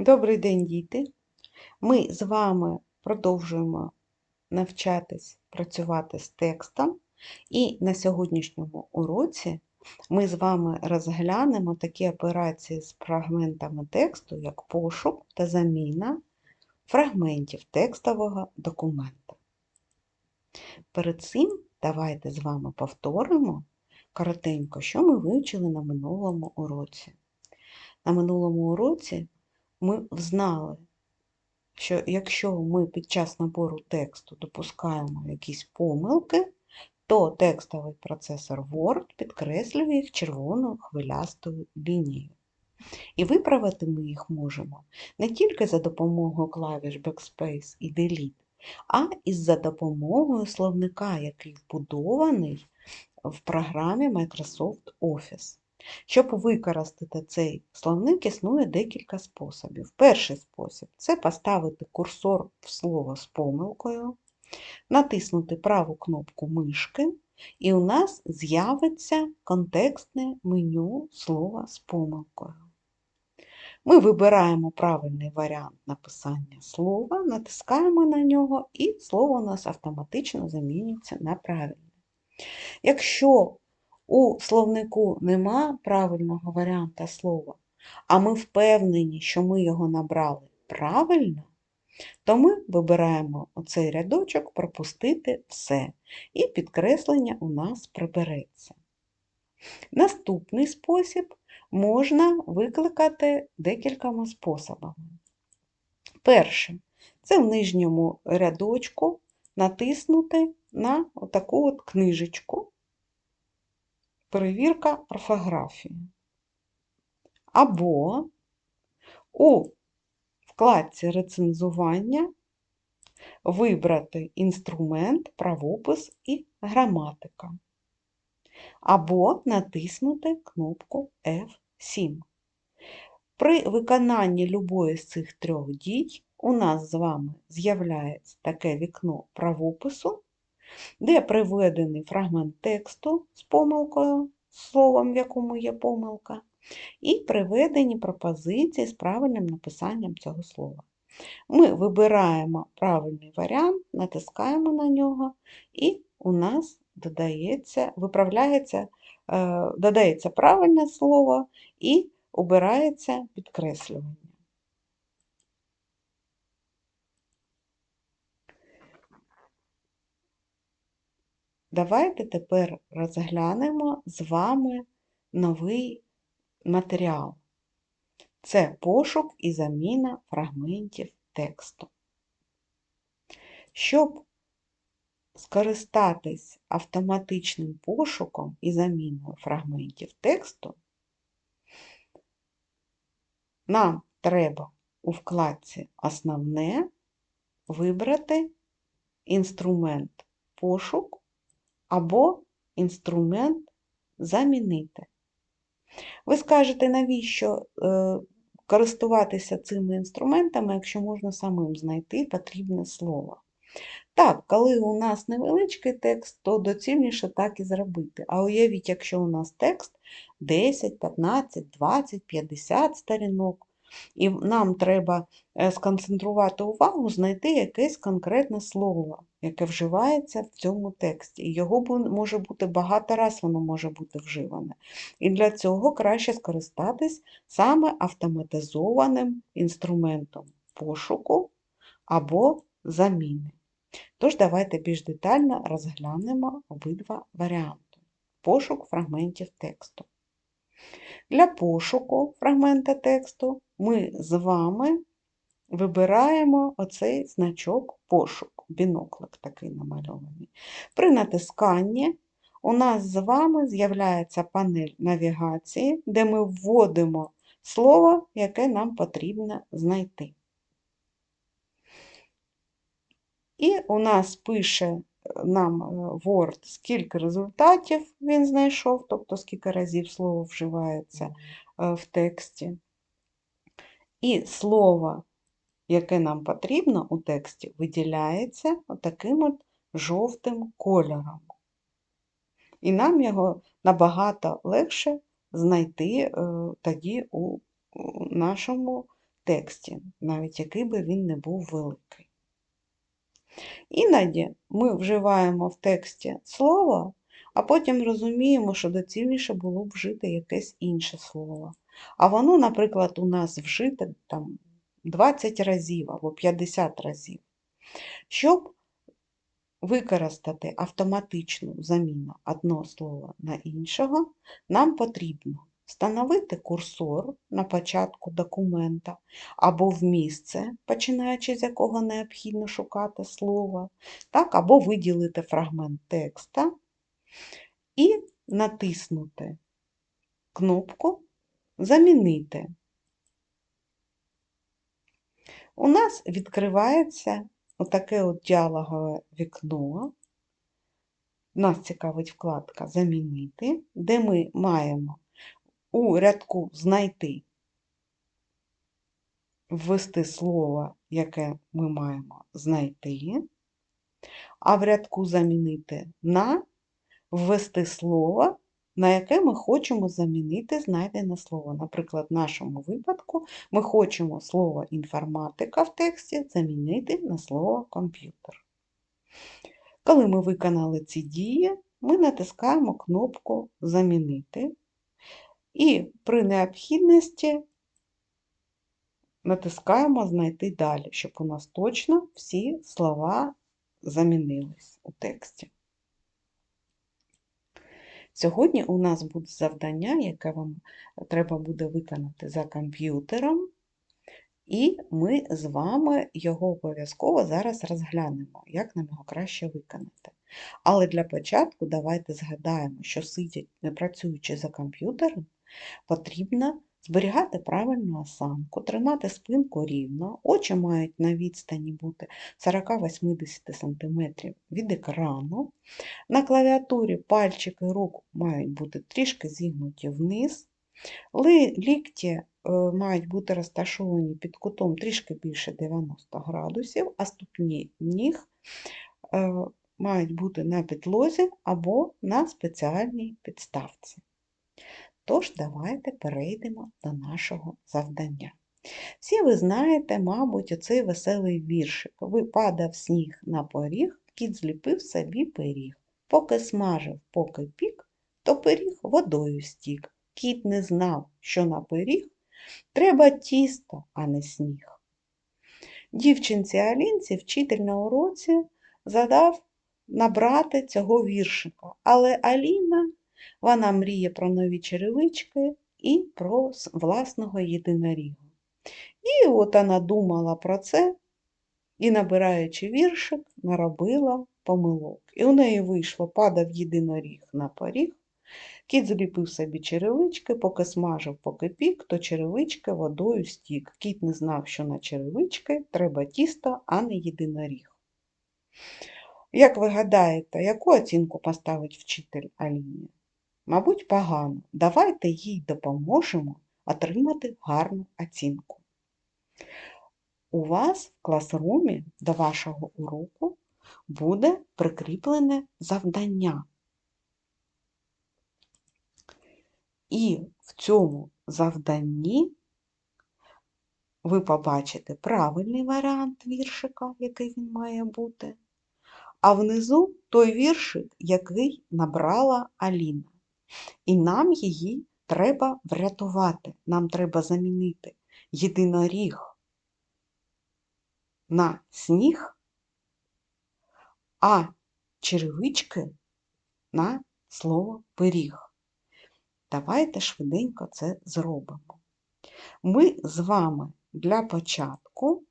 Добрий день, діти! Ми з вами продовжуємо навчатись працювати з текстом, і на сьогоднішньому уроці ми з вами розглянемо такі операції з фрагментами тексту, як пошук та заміна фрагментів текстового документа. Перед цим давайте з вами повторимо коротенько, що ми вивчили на минулому уроці. На минулому уроці ми взнали, що якщо ми під час набору тексту допускаємо якісь помилки, то текстовий процесор Word підкреслює їх червоною хвилястою лінією. І виправити ми їх можемо не тільки за допомогою клавіш Backspace і Delete, а і за допомогою словника, який вбудований в програмі Microsoft Office. Щоб використати цей словник, існує декілька способів. Перший спосіб це поставити курсор в слово з помилкою, натиснути праву кнопку мишки, і у нас з'явиться контекстне меню слова з помилкою. Ми вибираємо правильний варіант написання слова, натискаємо на нього, і слово у нас автоматично замінюється на правильне. Якщо у словнику нема правильного варіанта слова, а ми впевнені, що ми його набрали правильно, то ми вибираємо оцей рядочок пропустити все, і підкреслення у нас прибереться. Наступний спосіб можна викликати декількома способами. Перше, це в нижньому рядочку натиснути на таку от книжечку перевірка орфографії. Або у вкладці рецензування вибрати інструмент, правопис і граматика. Або натиснути кнопку F7. При виконанні любої з цих трьох дій у нас з вами з'являється таке вікно правопису, де приведений фрагмент тексту з помилкою, словом, в якому є помилка, і приведені пропозиції з правильним написанням цього слова. Ми вибираємо правильний варіант, натискаємо на нього, і у нас додається, виправляється, е, додається правильне слово і обирається підкреслювання. Давайте тепер розглянемо з вами новий матеріал. Це пошук і заміна фрагментів тексту. Щоб скористатись автоматичним пошуком і заміною фрагментів тексту, нам треба у вкладці Основне вибрати інструмент пошук або інструмент замінити. Ви скажете, навіщо е, користуватися цими інструментами, якщо можна самим знайти потрібне слово. Так, коли у нас невеличкий текст, то доцільніше так і зробити. А уявіть, якщо у нас текст 10, 15, 20, 50 сторінок, і нам треба е, сконцентрувати увагу, знайти якесь конкретне слово, яке вживається в цьому тексті. Його може бути багато раз, воно може бути вживане. І для цього краще скористатись саме автоматизованим інструментом пошуку або заміни. Тож, давайте більш детально розглянемо обидва варіанти. Пошук фрагментів тексту. Для пошуку фрагмента тексту ми з вами вибираємо оцей значок пошук, біноклик такий намальований. При натисканні у нас з вами з'являється панель навігації, де ми вводимо слово, яке нам потрібно знайти. І у нас пише нам е, Word, скільки результатів він знайшов, тобто скільки разів слово вживається е, в тексті. І слово, яке нам потрібно у тексті, виділяється таким от жовтим кольором. І нам його набагато легше знайти е, тоді у нашому тексті, навіть який би він не був великий. Іноді ми вживаємо в тексті слово, а потім розуміємо, що доцільніше було б вжити якесь інше слово. А воно, наприклад, у нас вжите там 20 разів або 50 разів. Щоб використати автоматичну заміну одного слова на іншого, нам потрібно встановити курсор на початку документа або в місце, починаючи з якого необхідно шукати слово, так, або виділити фрагмент текста і натиснути кнопку Замінити. У нас відкривається отаке от діалогове вікно. Нас цікавить вкладка Замінити, де ми маємо у рядку Знайти ввести слово, яке ми маємо знайти, а в рядку Замінити на ввести слово, на яке ми хочемо замінити знайдене слово. Наприклад, в нашому випадку ми хочемо слово інформатика в тексті замінити на слово комп'ютер. Коли ми виконали ці дії, ми натискаємо кнопку Замінити і при необхідності натискаємо Знайти далі, щоб у нас точно всі слова замінились у тексті. Сьогодні у нас буде завдання, яке вам треба буде виконати за комп'ютером, і ми з вами його обов'язково зараз розглянемо, як нам його краще виконати. Але для початку давайте згадаємо, що сидять, не працюючи за комп'ютером, потрібно зберігати правильну осанку, тримати спинку рівно, очі мають на відстані бути 40-80 см від екрану. На клавіатурі пальчики рук мають бути трішки зігнуті вниз, лікті е, мають бути розташовані під кутом трішки більше 90 градусів, а ступні ніг е, мають бути на підлозі або на спеціальній підставці. Тож, давайте перейдемо до нашого завдання. Всі ви знаєте, мабуть, оцей веселий віршик. Випадав сніг на поріг, кіт зліпив собі пиріг. Поки смажив, поки пік, то пиріг водою стік. Кіт не знав, що на пиріг треба тісто, а не сніг. Дівчинці Алінці вчитель на уроці задав набрати цього віршика, але Аліна вона мріє про нові черевички і про власного єдиноріга. І от вона думала про це і, набираючи віршик, наробила помилок. І у неї вийшло, падав єдиноріг на поріг. Кіт зліпив собі черевички, поки смажив, поки пік, то черевички водою стік. Кіт не знав, що на черевички треба тісто, а не єдиноріг. Як ви гадаєте, яку оцінку поставить вчитель Аліні? Мабуть, погано. Давайте їй допоможемо отримати гарну оцінку. У вас в класрумі до вашого уроку буде прикріплене завдання. І в цьому завданні ви побачите правильний варіант віршика, який він має бути, а внизу той віршик, який набрала Аліна. І нам її треба врятувати. Нам треба замінити єдиноріг на сніг, а черевички на слово пиріг. Давайте швиденько це зробимо. Ми з вами для початку,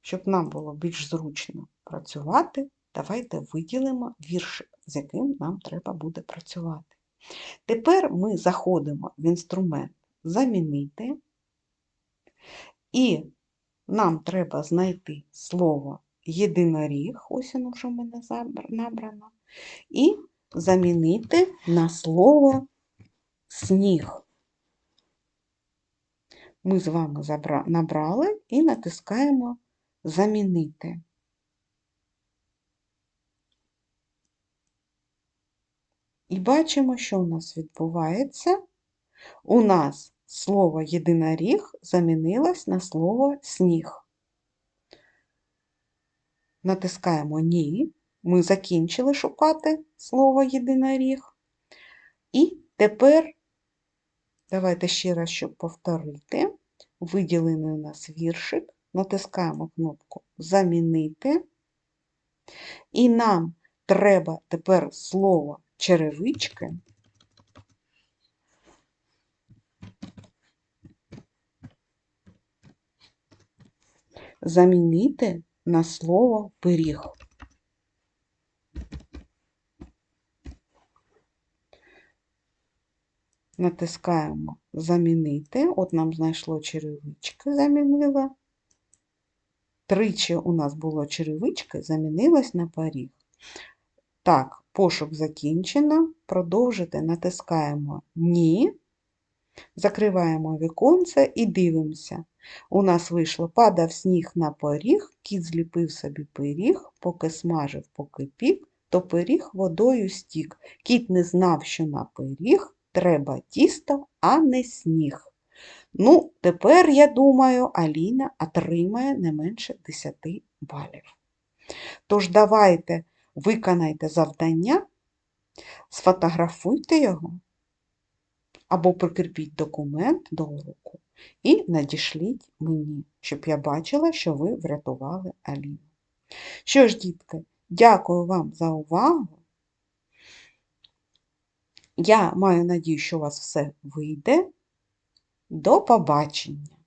щоб нам було більш зручно працювати, давайте виділимо віршик, з яким нам треба буде працювати. Тепер ми заходимо в інструмент Замінити, і нам треба знайти слово єдиноріг, ось воно вже в мене набрано, і замінити на слово сніг. Ми з вами набрали і натискаємо Замінити. І бачимо, що у нас відбувається. У нас слово єдиноріг замінилось на слово сніг. Натискаємо Ні. Ми закінчили шукати слово єдиноріг. І тепер, давайте ще раз, щоб повторити, виділений у нас віршик, натискаємо кнопку Замінити. І нам треба тепер слово черевички замінити на слово пиріг. Натискаємо Замінити. От нам знайшло черевички, замінила. Тричі у нас було черевички, замінилось на пиріг. Так, пошук закінчено. Продовжити натискаємо Ні. Закриваємо віконце і дивимося. У нас вийшло падав сніг на поріг, кіт зліпив собі пиріг, поки смажив, поки пік, то пиріг водою стік. Кіт не знав, що на пиріг треба тісто, а не сніг. Ну, тепер, я думаю, Аліна отримає не менше 10 балів. Тож давайте виконайте завдання, сфотографуйте його або прикріпіть документ до уроку і надішліть мені, щоб я бачила, що ви врятували Аліну. Що ж, дітки, дякую вам за увагу. Я маю надію, що у вас все вийде. До побачення!